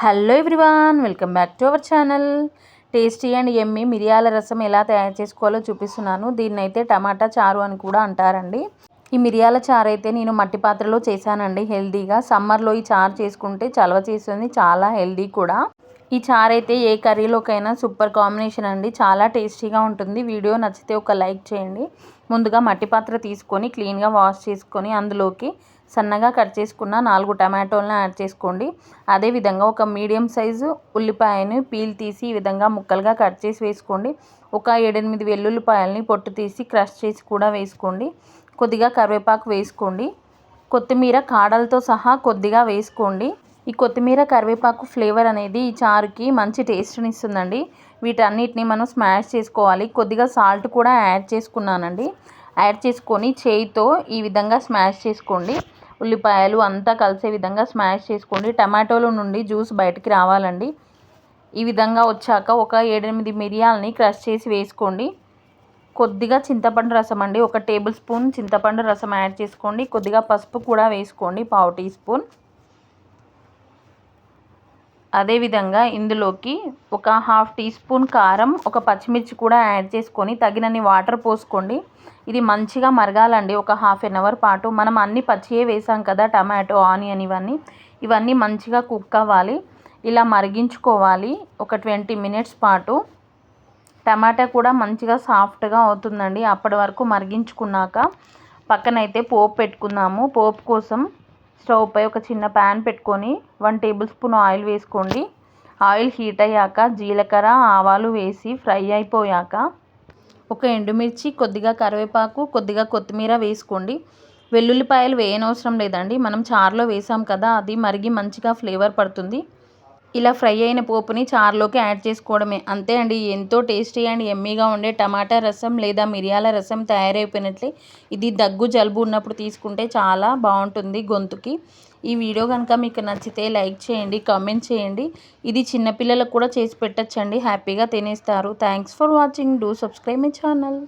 Hello everyone welcome back to our channel. Tasty and yummy మిరియాల రసం ఎలా తయారు చేసుకోవాలో చూపిస్తున్నాను. దీన్ని అయితే టమాటా చారు అని కూడా అంటారండి. ఈ మిరియాల చారు అయితే నేను మట్టి పాత్రలో చేశానండి. హెల్దీగా సమ్మర్లో ఈ చారు చేసుకుంటే చలవ చేస్తుంది చాలా హెల్దీ కూడా. ఈ చారు అయితే ఏ కర్రీలోకైనా సూపర్ కాంబినేషన్ అండి. చాలా టేస్టీగా ఉంటుంది. వీడియో నచ్చితే ఒక లైక్ చేయండి. ముందుగా మట్టి పాత్ర తీసుకొని క్లీన్గా వాష్ చేసుకొని అందులోకి సన్నగా కట్ చేసుకున్న నాలుగు టమాటోలను యాడ్ చేసుకోండి. అదేవిధంగా ఒక మీడియం సైజు ఉల్లిపాయని పీల్ తీసి ఈ విధంగా ముక్కలుగా కట్ చేసి వేసుకోండి. ఒక ఏడెనిమిది వెల్లుల్లిపాయలని పొట్టు తీసి క్రష్ చేసి కూడా వేసుకోండి. కొద్దిగా కరివేపాకు వేసుకోండి. కొత్తిమీర కాడలతో సహా కొద్దిగా వేసుకోండి. ఈ కొత్తిమీర కరివేపాకు ఫ్లేవర్ అనేది ఈ చారుకి మంచి టేస్ట్ని ఇస్తుందండి. వీటన్నిటిని మనం స్మాష్ చేసుకోవాలి. కొద్దిగా సాల్ట్ కూడా యాడ్ చేసుకున్నానండి. యాడ్ చేసుకొని చేయితో ఈ విధంగా స్మాష్ చేసుకోండి. ఉల్లిపాయలు అంతా కలిసే విధంగా స్మాష్ చేసుకోండి. టమాటోలు నుండి జ్యూస్ బయటికి రావాలండి. ఈ విధంగా వచ్చాక ఒక ఏడెనిమిది మిరియాలని క్రష్ చేసి వేసుకోండి. కొద్దిగా చింతపండు రసం అండి. ఒక టేబుల్ స్పూన్ చింతపండు రసం యాడ్ చేసుకోండి. కొద్దిగా పసుపు కూడా వేసుకోండి. పావు టీ స్పూన్. అదేవిధంగా ఇందులోకి ఒక హాఫ్ టీ స్పూన్ కారం ఒక పచ్చిమిర్చి కూడా యాడ్ చేసుకొని తగినన్ని వాటర్ పోసుకోండి. ఇది మంచిగా మరగాలండి ఒక హాఫ్ ఎన్ అవర్ పాటు. మనం అన్ని పచ్చియే వేసాం కదా టమాటో ఆనియన్ ఇవన్నీ. ఇవన్నీ మంచిగా కుక్ అవ్వాలి. ఇలా మరిగించుకోవాలి ఒక ట్వంటీ మినిట్స్ పాటు. టమాటా కూడా మంచిగా సాఫ్ట్గా అవుతుందండి అప్పటి వరకు మరిగించుకున్నాక. పక్కనైతే పోపు పెట్టుకుందాము. పోపు కోసం స్టవ్ పై ఒక చిన్న ప్యాన్ పెట్టుకొని వన్ టేబుల్ స్పూన్ ఆయిల్ వేసుకోండి. ఆయిల్ హీట్ అయ్యాక జీలకర్ర ఆవాలు వేసి ఫ్రై అయిపోయాక ఒక ఎండుమిర్చి కొద్దిగా కరివేపాకు కొద్దిగా కొత్తిమీర వేసుకోండి. వెల్లుల్లిపాయలు వేయనవసరం లేదండి. మనం చారులో వేసాం కదా అది మరిగి మంచిగా ఫ్లేవర్ పడుతుంది. ఇలా ఫ్రై అయిన పోపుని చారులోకి యాడ్ చేసుకోవడమే. అంతే అండి ఎంతో టేస్టీ అండ్ ఎమ్మీగా ఉండే టమాటా రసం లేదా మిరియాల రసం తయారైపోయినట్లే. ఇది దగ్గు జలుబు ఉన్నప్పుడు తీసుకుంటే చాలా బాగుంటుంది గొంతుకి. ఈ వీడియో కనుక మీకు నచ్చితే లైక్ చేయండి కామెంట్ చేయండి. ఇది చిన్నపిల్లలకు కూడా చేసి పెట్టచ్చండి. హ్యాపీగా తినేస్తారు. Thanks for watching. Do subscribe my channel.